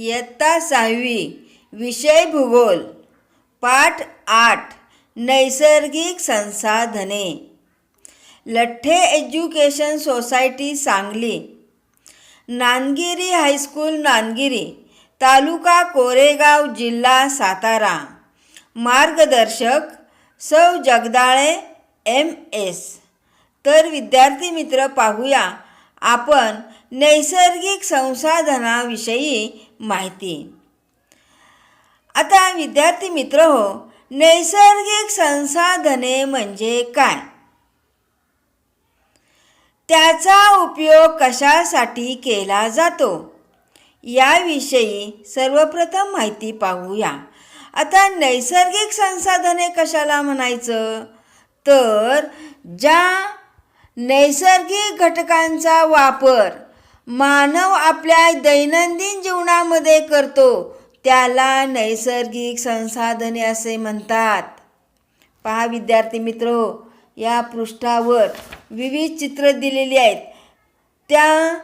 इयत्ता सहावी विषय भूगोल पाठ आठ नैसर्गिक संसाधने. Latthe education society Sangli. Nandgiri high school Nandgiri तालुका कोरेगाव जिल्हा सातारा. मार्गदर्शक सौ जगदाळे एम एस. तर विद्यार्थी मित्र पाहूया आपण नैसर्गिक संसाधनाविषयी माहिती आता विद्यार्थी मित्र हो नैसर्गिक संसाधने म्हणजे काय? त्याचा उपयोग कशासाठी केला जातो? याविषयी सर्वप्रथम माहिती पाहूया. आता नैसर्गिक संसाधने कशाला म्हणायचं? तर ज्या नैसर्गिक घटकांचा वापर मानव आपल्या दैनंदिन जीवनामध्ये करतो. त्याला नैसर्गिक संसाधने असे म्हणतात. पहा विद्यार्थी मित्र या पृष्ठावर विविध चित्र दिलेली आहेत. त्या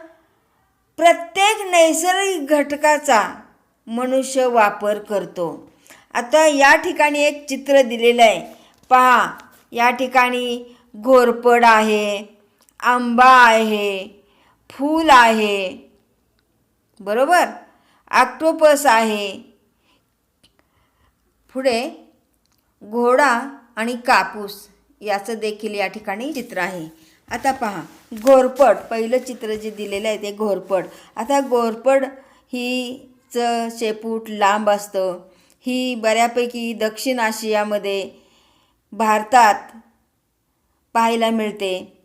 प्रत्येक नैसर्गिक घटकाचा मनुष्य वापर करतो. आता या ठिकाणी एक चित्र दिलेलं आहे. पहा या ठिकाणी घोरपड आहे आंबा आहे फूल आहे. बरोबर? ऑक्टोपस आहे. पुढे घोडा आणि कापूस याचं देखील या ठिकाणी चित्र आहे. आता पहा घोरपड पहिलं चित्र जे दिलेलं आहे ते घोरपड आता घोरपड हीचं शेपूट लांब असतं. ही बऱ्यापैकी दक्षिण आशियामध्ये भारतात पाहायला मिळते.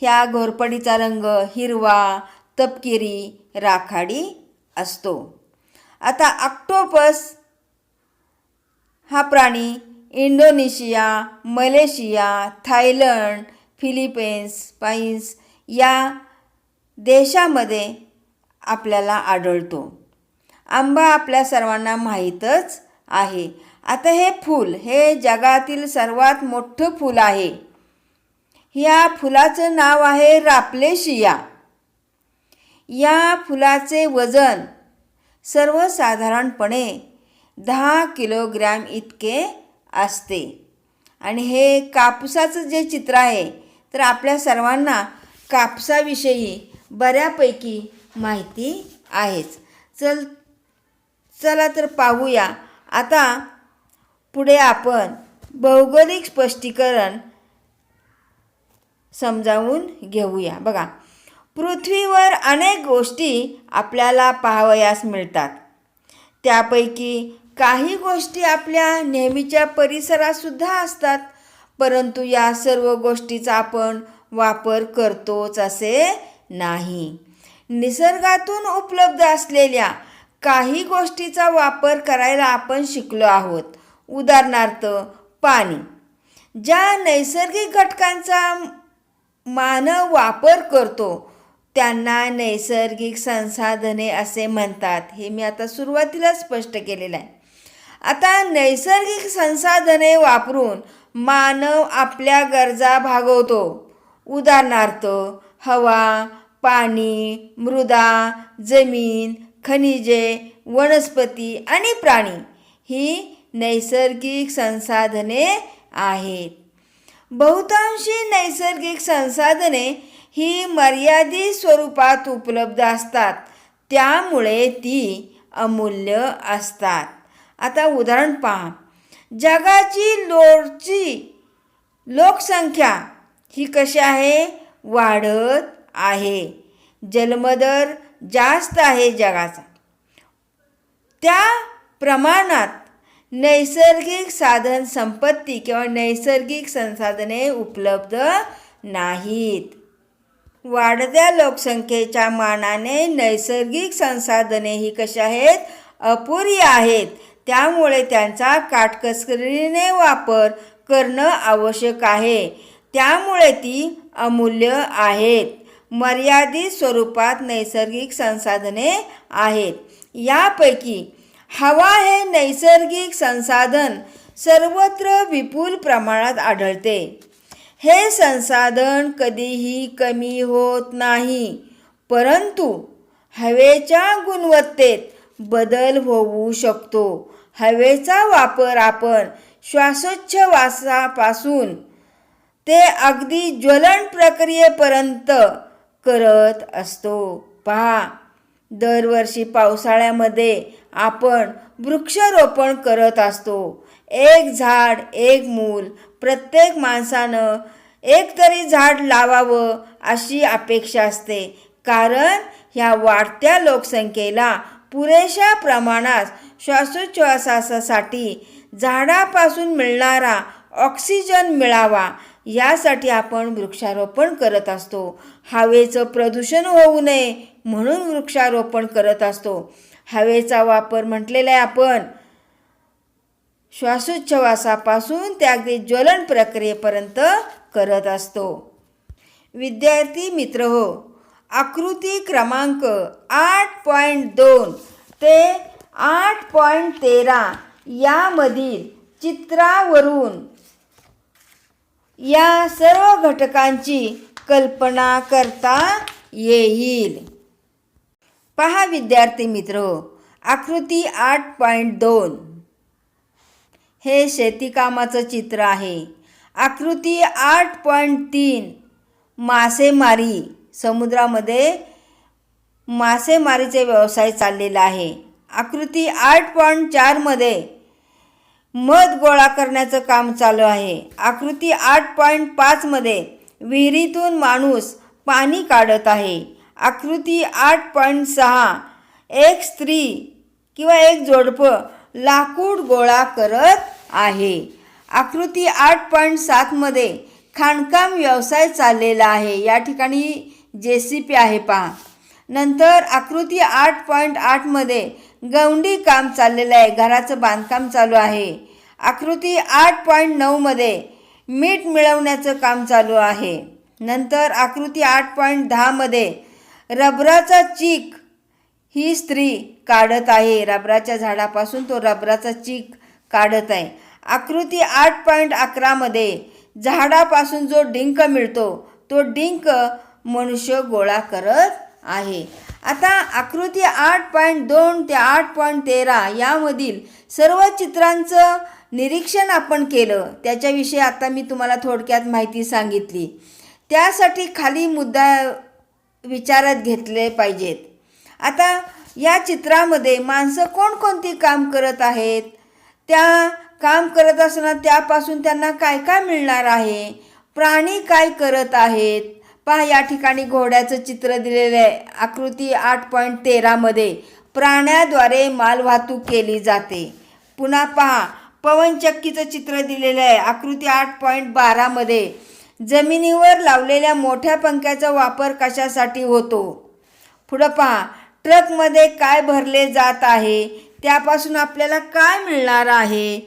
ह्या घोरपडीचा रंग हिरवा तपकिरी राखाडी असतो. आता ऑक्टोपस हा प्राणी Indonesia Malaysia Thailand Philippines pines या देशामध्ये आपल्याला आढळतो. आंबा आपल्या सर्वांना माहीतच आहे. आता हे फूल हे जगातील सर्वात मोठं फूल आहे. या फुलाचं नाव आहे रापलेशिया. या फुलाचे वजन सर्वसाधारणपणे दहा किलोग्रॅम इतके असते. आणि हे कापसाचं जे चित्र आहे तर आपल्या सर्वांना कापसाविषयी बऱ्यापैकी माहिती आहेच. चल चला तर पाहूया. आता पुढे आपण भौगोलिक स्पष्टीकरण समजावून घेऊया. बघा पृथ्वीवर अनेक गोष्टी आपल्याला पाहावयास मिळतात. त्यापैकी काही गोष्टी आपल्या नेहमीच्या परिसरातसुद्धा असतात परंतु या सर्व गोष्टीचा आपण वापर करतोच असे नाही. निसर्गातून उपलब्ध असलेल्या काही गोष्टीचा वापर करायला आपण शिकलो आहोत. उदाहरणार्थ पाणी. ज्या नैसर्गिक घटकांचा मानव वापर करतो. त्यांना नैसर्गिक संसाधने असे म्हणतात. हे मी आता सुरुवातीला स्पष्ट केलेलं आहे. आता नैसर्गिक संसाधने वापरून मानव आपल्या गरजा भागवतो. उदाहरणार्थ हवा पाणी मृदा जमीन खनिजे वनस्पती आणि प्राणी ही नैसर्गिक संसाधने आहेत. बहुतांशी नैसर्गिक संसाधने ही मर्यादित स्वरूपात उपलब्ध असतात. त्यामुळे ती अमूल्य असतात. आता उदाहरण पहा. जगाची लोडची लोकसंख्या ही कशी आहे? वाढत आहे. जन्मदर जास्त आहे जगाचा. त्या प्रमाणात नैसर्गिक साधन संपत्ती किंवा नैसर्गिक संसाधने उपलब्ध नाहीत. वाढत्या लोकसंख्येच्या मानाने नैसर्गिक संसाधने ही कशा आहेत? अपुरी आहेत. त्यामुळे त्यांचा काटकसरीने वापर करणं आवश्यक आहे. त्यामुळे ती अमूल्य आहेत. मर्यादित स्वरूपात नैसर्गिक संसाधने आहेत. यापैकी हवा हे नैसर्गिक संसाधन सर्वत्र विपुल प्रमाणात आढळते. हे संसाधन कधीही कमी होत नाही परंतु हवेच्या गुणवत्तेत बदल होऊ शकतो. हवेचा वापर आपण श्वासोच्छवासापासून ते अगदी ज्वलन प्रक्रियेपर्यंत करत असतो. पहा दरवर्षी पावसाळ्यामध्ये आपण वृक्षारोपण करत असतो. एक झाड एक मूल प्रत्येक माणसानं एक तरी झाड लावावं अशी अपेक्षा असते. कारण ह्या वाढत्या लोकसंख्येला पुरेशा प्रमाणात श्वासोच्छ्वासासाठी झाडापासून मिळणारा ऑक्सिजन मिळावा यासाठी आपण वृक्षारोपण करत असतो. हवेचं प्रदूषण होऊ नये म्हणून वृक्षारोपण करत असतो. हवेचा वापर म्हटलेला आहे आपण. श्वासोच्छवासापासून ते अगदी ज्वलन प्रक्रियेपर्यंत करत असतो. विद्यार्थी मित्र हो आकृती क्रमांक आठ पॉईंट दोन ते आठ पॉईंट तेरा यामधील चित्रावरून या सर्व घटकांची कल्पना करता येईल. पहा विद्यार्थी मित्र आकृती आठ पॉईंट दोन. हे शेतीकामाचं चित्र आहे. आकृती आठ पॉईंट तीन मासेमारी. समुद्रामध्ये मासेमारीचे व्यवसाय चाललेला आहे. आकृती आठ पॉईंट चारमध्ये मध गोळा करण्याचं काम चालू आहे. आकृती आठ पॉईंट पाचमध्ये विहिरीतून माणूस पाणी काढत आहे. आकृती आठ पॉईंट सहा. एक स्त्री किंवा एक जोडपं लाकूड गोळा करत आहे. आकृती आठ पॉईंट सातमध्ये खाणकाम व्यवसाय चाललेला आहे. या ठिकाणी जे सी पी आहे पहा. नंतर आकृती आठ पॉईंट आठमध्ये गवंडी काम चाललेलं आहे. घराचं बांधकाम चालू आहे. आकृती आठ पॉईंट नऊमध्ये मीठ मिळवण्याचं काम चालू आहे. नंतर आकृती आठ पॉईंट दहामध्ये रबराचा चीक. ही स्त्री काढत आहे. रबराच्या झाडापासून तो रबराचा चीक काढत आहे. आकृती आठ पॉईंट अकरामध्ये झाडापासून जो डिंक मिळतो तो डिंक मनुष्य गोळा करत आहे. आता आकृती आठ पॉईंट दोन ते आठ पॉईंट तेरा यामधील सर्व चित्रांचं निरीक्षण आपण केलं. त्याच्याविषयी आता मी तुम्हाला थोडक्यात माहिती सांगितली. त्यासाठी खाली मुद्दा विचारात घेतले पाहिजेत. आता या चित्रामध्ये माणसं कोणकोणती काम करत आहेत? त्या काम करत असताना त्यापासून त्यांना काय काय मिळणार आहे? प्राणी काय करत आहेत? पहा या ठिकाणी घोड्याचं चित्र दिलेलं आहे. आकृती आठ पॉईंट तेरामध्ये प्राण्याद्वारे मालवाहतूक केली जाते. पुन्हा पहा पवनचक्कीचं चित्र दिलेलं आहे. आकृती आठ पॉईंट बारामध्ये जमिनीवर लावलेल्या मोठ्या पंख्याचा वापर कशासाठी होतो? पुढं पहा. ट्रकमध्ये काय भरले जात आहे? त्यापासून आपल्याला काय मिळणार आहे?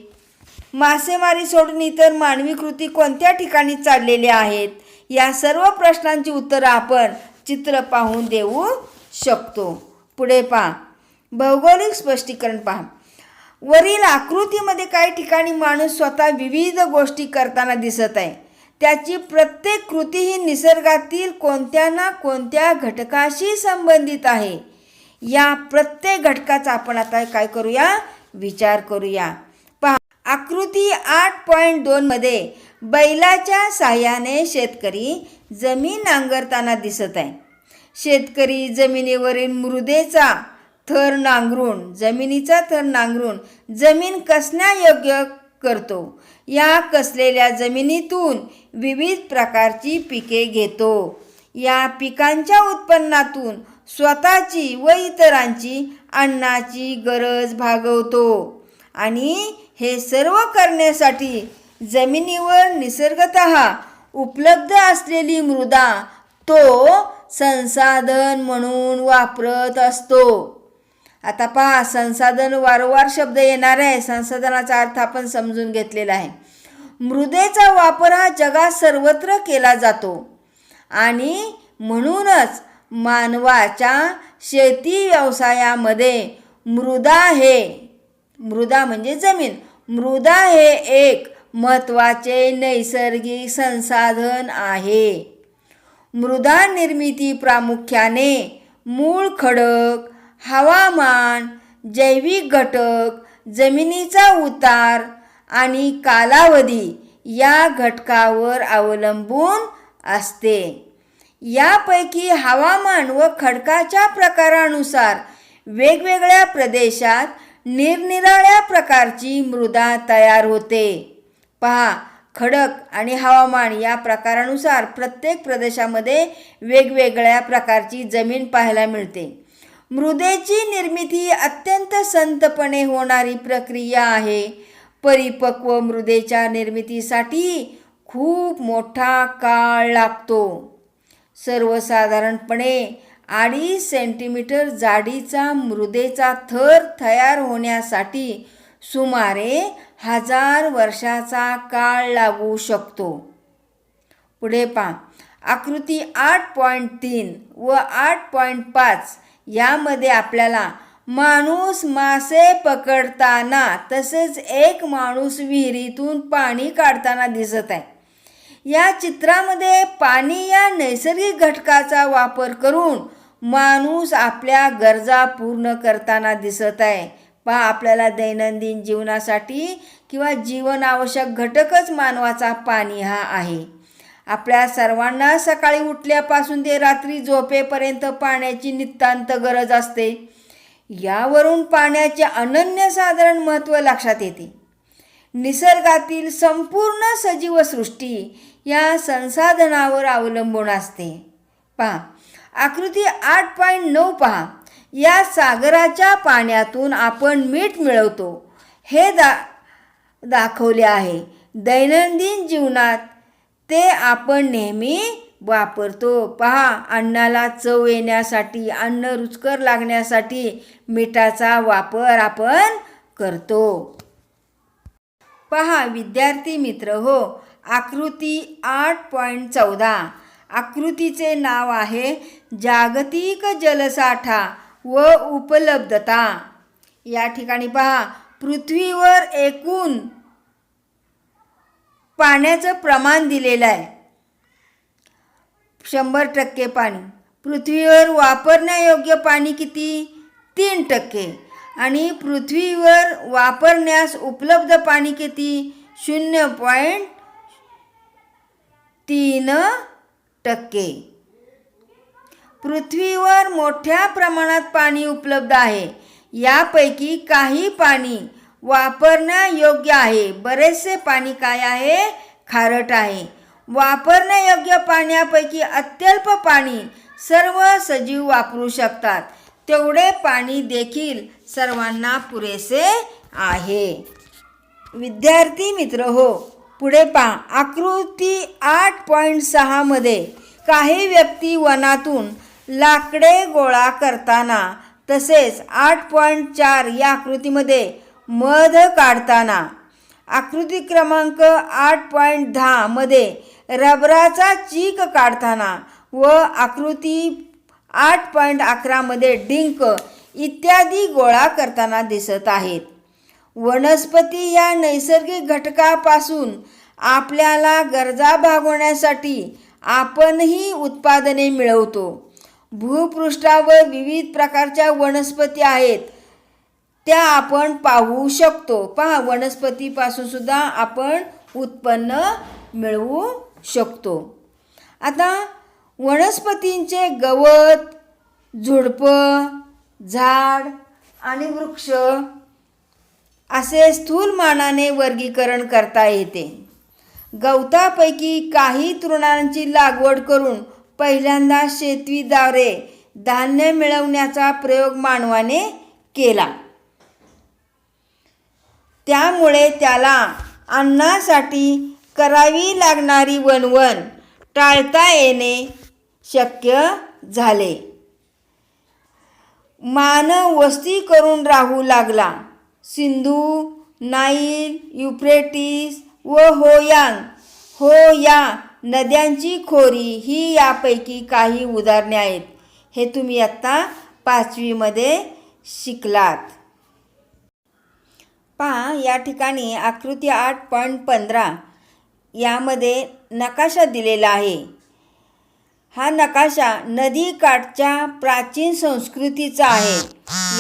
मासेमारी सोडून इतर मानवी कृती कोणत्या ठिकाणी चाललेल्या आहेत? या सर्व प्रश्नांची उत्तरं आपण चित्र पाहून देऊ शकतो. पुढे पहा. भौगोलिक स्पष्टीकरण पहा. वरील आकृतीमध्ये काही ठिकाणी माणूस स्वतः विविध गोष्टी करताना दिसत आहे. त्याची प्रत्येक कृती ही निसर्गातील कोणत्या ना कोणत्या घटकाशी संबंधित आहे. या प्रत्येक घटकाचा आपण आता काय करूया? विचार करूया. पहा आकृती आठ पॉईंट दोनमध्ये बैलाच्या साह्याने शेतकरी जमीन नांगरताना दिसत आहे. शेतकरी जमिनीवरील मृदेचा थर नांगरून जमिनीचा थर नांगरून जमीन कसण्यायोग्य करतो. या कसलेल्या जमिनीतून विविध प्रकारची पिके घेतो. या पिकांच्या उत्पन्नातून स्वतःची व इतरांची अन्नाची गरज भागवतो. आणि हे सर्व करण्यासाठी जमिनीवर निसर्गत उपलब्ध असलेली मृदा तो संसाधन म्हणून वापरत असतो. आता पहा संसाधन वारंवार शब्द येणार आहे. संसाधनाचा अर्थ आपण समजून घेतलेला आहे. मृदेचा वापर हा जगात सर्वत्र केला जातो. आणि म्हणूनच मानवाच्या शेती व्यवसायामध्ये मृदा हे मृदा म्हणजे जमीन मृदा हे एक महत्त्वाचे नैसर्गिक संसाधन आहे. मृदा निर्मिती प्रामुख्याने मूळ खडक हवामान जैविक घटक जमिनीचा उतार आणि कालावधी या घटकावर अवलंबून असते. यापैकी हवामान व खडकाच्या प्रकारानुसार वेगवेगळ्या प्रदेशात निरनिराळ्या प्रकारची मृदा तयार होते. पहा खडक आणि हवामान या प्रकारानुसार प्रत्येक प्रदेशामध्ये वेगवेगळ्या प्रकारची जमीन पाहायला मिळते. मृदेची निर्मिती अत्यंत संतपणे होणारी प्रक्रिया आहे. परिपक्व मृदेच्या निर्मितीसाठी खूप मोठा काळ लागतो. सर्वसाधारणपणे अडीच सेंटीमीटर जाडीचा मृदेचा थर तयार होण्यासाठी सुमारे हजार वर्षाचा काळ लागू शकतो. पुढे पहा. आकृती आठ पॉईंट तीन व आठ पॉईंट पाच यामध्ये आपल्याला माणूस मासे पकडताना तसेच एक माणूस विहिरीतून पाणी काढताना दिसत आहे. या चित्रामध्ये पाणी या नैसर्गिक घटकाचा वापर करून माणूस आपल्या गरजा पूर्ण करताना दिसत आहे. पहा आपल्याला दैनंदिन जीवनासाठी किंवा जीवनावश्यक घटकच मानवाचा पाणी हा आहे. आपल्या सर्वांना सकाळी उठल्यापासून ते रात्री झोपेपर्यंत पाण्याची नितांत गरज असते. यावरून पाण्याचे अनन्यसाधारण महत्त्व लक्षात येते. निसर्गातील संपूर्ण सजीव सृष्टी या संसाधनावर अवलंबून असते. पहा आकृती आठ पॉईंट नऊ पहा. या सागराच्या पाण्यातून आपण मीठ मिळवतो. हे दा दाखवले आहे. दैनंदिन जीवनात ते आपण नेहमी वापरतो. पहा अन्नाला चव येण्यासाठी अन्न रुचकर लागण्यासाठी मिठाचा वापर आपण करतो. पहा विद्यार्थी मित्र हो आकृती आठ पॉईंट चौदा. आकृतीचे नाव आहे जागतिक जलसाठा व उपलब्धता. या ठिकाणी पहा पृथ्वीवर एकूण पाण्याचं प्रमाण दिलेलं आहे. शंभर टक्के पाणी. पृथ्वीवर वापरण्यायोग्य पाणी किती? तीन टक्के. आणि पृथ्वीवर वापरण्यास उपलब्ध पाणी किती? शून्य पॉईंट तीन टक्के. पृथ्वीवर मोठ्या प्रमाणात पाणी उपलब्ध आहे. यापैकी काही पाणी वापरणं योग्य आहे. बरेचसे पाणी काय आहे? खारट आहे. वापरण्यायोग्य पाण्यापैकी अत्यल्प पाणी सर्व सजीव वापरू शकतात. तेवढे पाणी देखील सर्वांना पुरेसे आहे. विद्यार्थी मित्र हो पुढे पहा. आकृती आठ पॉईंट सहामध्ये काही व्यक्ती वनातून लाकडे गोळा करताना तसेच आठ पॉईंट चार या आकृतीमध्ये मध काढताना. आकृती क्रमांक आठ पॉईंट दहामध्ये रबराचा चीक काढताना व आकृती आठ पॉईंट अकरामध्ये डिंक इत्यादी गोळा करताना दिसत आहेत. वनस्पती या नैसर्गिक घटकापासून आपल्याला गरजा भागवण्यासाठी आपणही उत्पादने मिळवतो. भूपृष्ठावर विविध प्रकारच्या वनस्पती आहेत. त्या आपण पाहू शकतो. पहा वनस्पतीपासून सुद्धा आपण उत्पन्न मिळवू शकतो. आता वनस्पतींचे गवत झुडपं झाड आणि वृक्ष असे स्थूलमानाने वर्गीकरण करता येते. गवतापैकी काही तृणांची लागवड करून पहिल्यांदा शेतीद्वारे धान्य मिळवण्याचा प्रयोग मानवाने केला. त्यामुळे त्याला अन्नासाठी करावी लागणारी वणवण टाळता येणे शक्य झाले. मानव वस्ती करून राहू लागला. सिंधू नाईल युफ्रेटिस व होयांग. हो या नद्यांची खोरी ही यापैकी काही उदाहरणे आहेत. हे तुम्ही आत्ता पाचवीमध्ये शिकलात. पहा या ठिकाणी आकृती आठ पॉईंट पंधरा यामध्ये नकाशा दिलेला आहे. हा नकाशा नदीकाठच्या प्राचीन संस्कृतीचा आहे.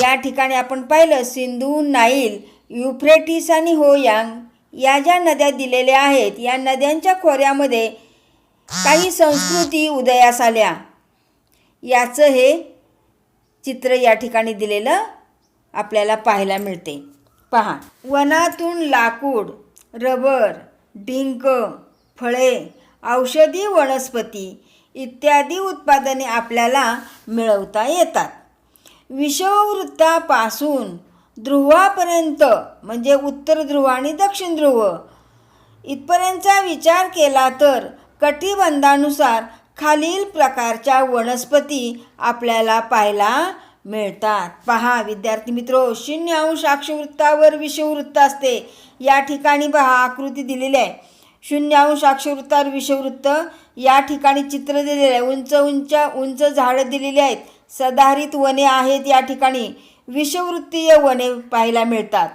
या ठिकाणी आपण पाहिलं सिंधू नाईल युफ्रेटिस आणि होयांग या ज्या नद्या दिलेल्या आहेत या नद्यांच्या खोऱ्यामध्ये काही संस्कृती उदयास आल्या. याचं हे चित्र या ठिकाणी दिलेलं आपल्याला पाहायला मिळते. पहा. वनातून लाकूड रबर डिंक फळे औषधी वनस्पती इत्यादी उत्पादने आपल्याला मिळवता येतात. विषववृत्तापासून ध्रुवापर्यंत म्हणजे उत्तर ध्रुव आणि दक्षिण ध्रुव इथपर्यंतचा विचार केला तर कटिबंधानुसार खालील प्रकारच्या वनस्पती आपल्याला पाहायला मिळतात. पहा विद्यार्थी मित्रो शून्य अंश अक्षवृत्तावर विषुववृत्त असते. या ठिकाणी पहा आकृती दिलेली आहे. शून्य अंश अक्षवृत्तावर विषववृत्त या ठिकाणी चित्र दिलेले आहे. उंच उंच उंच झाडं दिलेली आहेत. सदाहरित वने आहेत या ठिकाणी. विषववृत्तीय वने पाहायला मिळतात.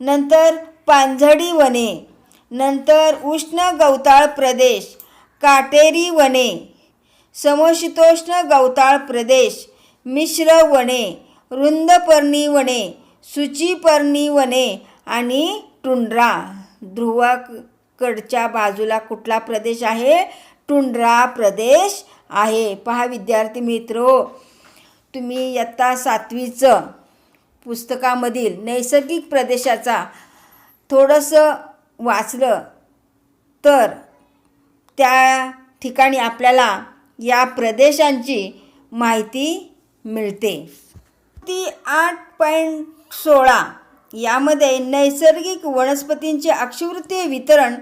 नंतर पानझडी वने. नंतर उष्ण गवताळ प्रदेश. काटेरी वने. समशीतोष्ण गवताळ प्रदेश. मिश्र वने रुंदपर्णी वने सुचीपर्णी वने आणि टुंड्रा. ध्रुवाकडच्या बाजूला कुठला प्रदेश आहे? टुंड्रा प्रदेश आहे. पहा विद्यार्थी मित्र तुम्ही इयत्ता सातवीचं पुस्तकामधील नैसर्गिक प्रदेशाचा थोडंसं वाचलं तर त्या ठिकाणी आपल्याला या प्रदेशांची माहिती मिळते. ती आठ पॉईंट सोळा यामध्ये नैसर्गिक वनस्पतींचे अक्षवृत्तीय वितरण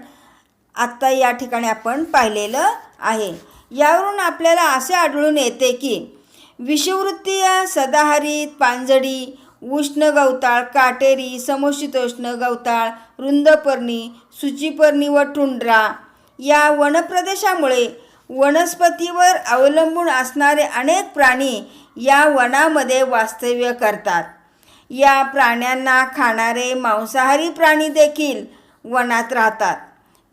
आत्ता या ठिकाणी आपण पाहिलेलं आहे. यावरून आपल्याला असे आढळून येते की विषवृत्तीय सदाहरित पानझडी उष्ण गवताळ काटेरी समशीतोष्ण गवताळ रुंदपर्णी सुचीपर्णी व टुंड्रा या वनप्रदेशामुळे वनस्पतीवर अवलंबून असणारे अनेक प्राणी या वनामध्ये वास्तव्य करतात. या प्राण्यांना खाणारे मांसाहारी प्राणी देखील वनात राहतात.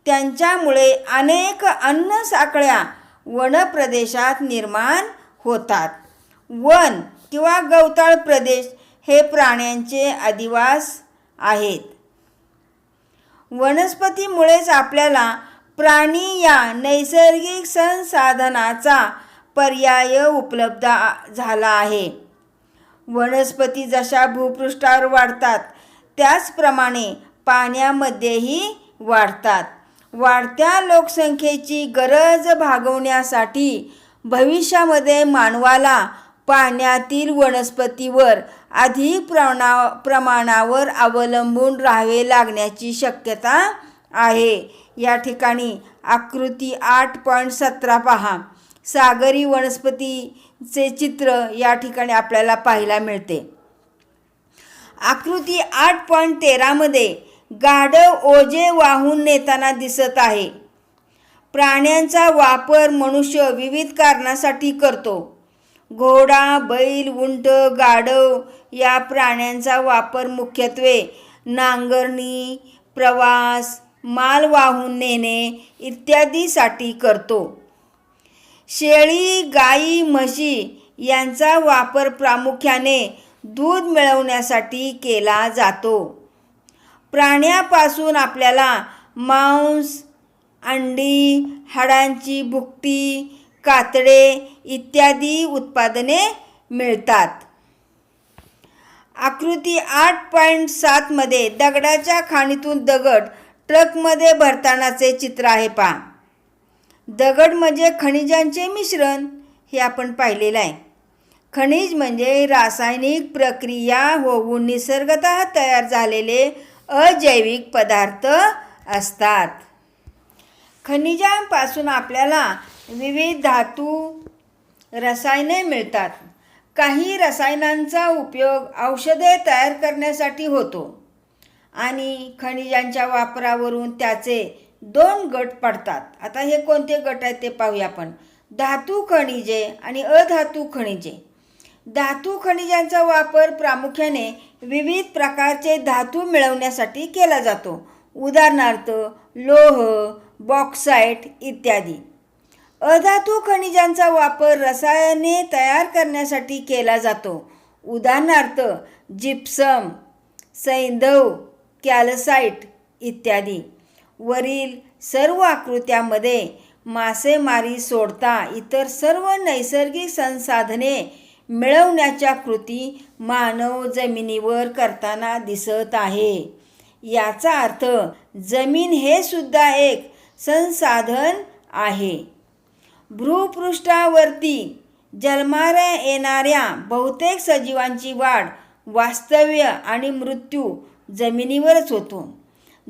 त्यांच्यामुळे अनेक अन्न साखळ्या वनप्रदेशात निर्माण होतात. वन किंवा गवताळ प्रदेश हे प्राण्यांचे अधिवास आहेत. वनस्पतीमुळेच आपल्याला प्राणी या नैसर्गिक संसाधनाचा पर्याय उपलब्ध झाला आहे. वनस्पती जशा भूपृष्ठावर वाढतात त्याचप्रमाणे पाण्यामध्येही वाढतात. वाढत्या लोकसंख्येची गरज भागवण्यासाठी भविष्यामध्ये मानवाला पाण्यातील वनस्पतीवर अधिक प्रमाणा प्रमाणावर अवलंबून राहावे लागण्याची शक्यता आहे. या ठिकाणी आकृती आठ पॉईंट सतरा पहा. सागरी वनस्पतीचे चित्र या ठिकाणी आपल्याला पाहायला मिळते. आकृती आठ पॉईंट तेरामध्ये गाढव ओझे वाहून नेताना दिसत आहे. प्राण्यांचा वापर मनुष्य विविध कारणासाठी करतो. घोडा बैल उंट गाढव या प्राण्यांचा वापर मुख्यत्वे नांगरणी प्रवास माल वाहून नेणे इत्यादीसाठी करतो. शेळी गाई म्हशी यांचा वापर प्रामुख्याने दूध मिळवण्यासाठी केला जातो. प्राण्यापासून आपल्याला मांस अंडी हाडांची भुकटी कातडे इत्यादी उत्पादने मिळतात. आकृती आठ पॉईंट सातमध्ये दगडाच्या खाणीतून दगड ट्रकमध्ये भरतानाचे चित्र आहे पहा. दगड म्हणजे खनिजांचे मिश्रण हे आपण पाहिलेलं आहे. खनिज म्हणजे रासायनिक प्रक्रिया होऊन निसर्गत तयार झालेले अजैविक पदार्थ असतात. खनिजांपासून आपल्याला विविध धातू रसायने मिळतात. काही रसायनांचा उपयोग औषधे तयार करण्यासाठी होतो आणि खनिजांच्या वापरावरून त्याचे दोन गट पडतात. आता हे कोणते गट आहेत ते पाहूया आपण. धातू खनिजे आणि अधातू खनिजे. धातू खनिजांचा वापर प्रामुख्याने विविध प्रकारचे धातू मिळवण्यासाठी केला जातो. उदाहरणार्थ लोह बॉक्साईट इत्यादी. अधातू खनिजांचा वापर रसायने तयार करण्यासाठी केला जातो. उदाहरणार्थ जिप्सम सैंधव कॅलसाईट इत्यादी. वरील सर्व आकृत्यामध्ये मासेमारी सोडता इतर सर्व नैसर्गिक संसाधने मिळवण्याच्या कृती मानव जमिनीवर करताना दिसत आहे. याचा अर्थ जमीन हे सुद्धा एक संसाधन आहे. भूपृष्ठावरती जन्माऱ्या येणाऱ्या बहुतेक सजीवांची वाढ वास्तव्य आणि मृत्यू जमिनीवरच होतो.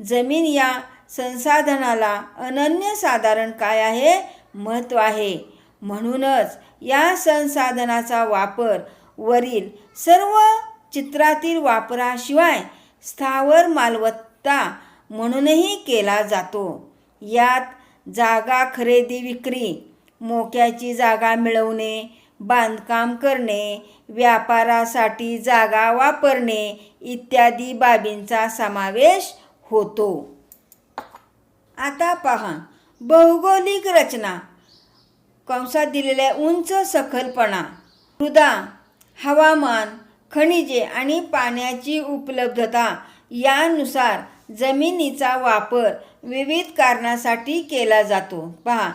जमीन या संसाधनाला अनन्यसाधारण काय आहे? महत्त्व आहे. म्हणूनच या संसाधनाचा वापर वरील सर्व चित्रातील वापराशिवाय स्थावर मालमत्ता म्हणूनही केला जातो. यात जागा खरेदी विक्री मोक्याची जागा मिळवणे बांधकाम करणे व्यापारासाठी जागा वापरणे इत्यादी बाबींचा समावेश होतो. आता पहा भौगोलिक रचना. कंसात दिलेल्या उंच सखलपणा मृदा हवामान खनिजे आणि पाण्याची उपलब्धता यानुसार जमिनीचा वापर विविध कारणासाठी केला जातो. पहा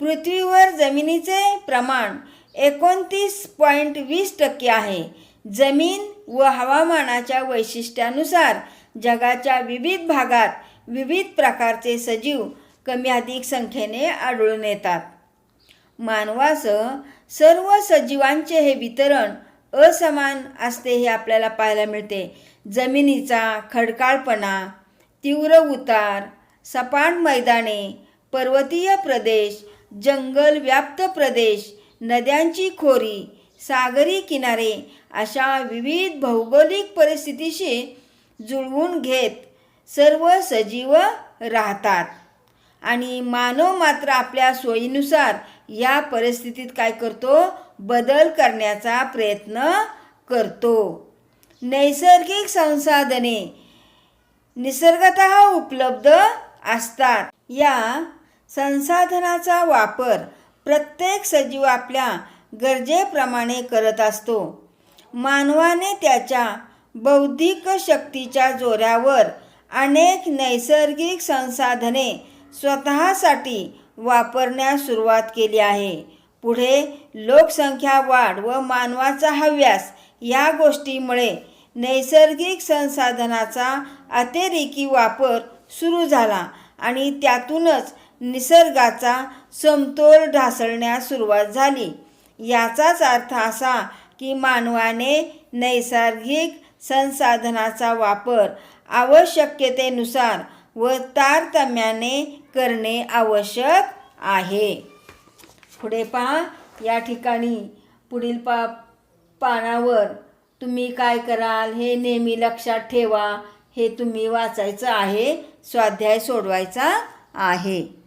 पृथ्वीवर जमिनीचे प्रमाण एकोणतीस पॉईंट वीस टक्के आहे. जमीन व हवामानाच्या वैशिष्ट्यानुसार जगाच्या विविध भागात विविध प्रकारचे सजीव कमी अधिक संख्येने आढळून येतात. मानवासह सर्व सजीवांचे हे वितरण असमान असते हे आपल्याला पाहायला मिळते. जमिनीचा खडकाळपणा तीव्र उतार सपाट मैदाने पर्वतीय प्रदेश जंगल व्याप्त प्रदेश नद्यांची खोरी सागरी किनारे अशा विविध भौगोलिक परिस्थितीशी जुळवून घेत सर्व सजीव राहतात. आणि मानव मात्र आपल्या सोयीनुसार या परिस्थितीत काय करतो? बदल करण्याचा प्रयत्न करतो. नैसर्गिक संसाधने निसर्गत उपलब्ध असतात. या संसाधनाचा वापर प्रत्येक सजीव आपल्या गरजेप्रमाणे करत असतो. मानवाने त्याच्या बौद्धिक शक्तीच्या जोरावर अनेक नैसर्गिक संसाधने स्वतःसाठी वापरण्यास सुरुवात केली आहे. पुढे लोकसंख्या वाढ व मानवाचा हव्यास या गोष्टीमुळे नैसर्गिक संसाधनाचा अतिरेकी वापर सुरू झाला आणि त्यातूनच निसर्गाचा समतोल ढासळण्यास सुरुवात झाली. याचाच अर्थ असा की मानवाने नैसर्गिक संसाधनाचा वापर आवश्यकतेनुसार व तारतम्याने करणे आवश्यक आहे. पुढे पहा या ठिकाणी पुढील पा पानावर तुम्ही काय कराल? हे नेहमी लक्षात ठेवा. हे तुम्ही वाचायचं आहे स्वाध्याय सोडवायचा आहे.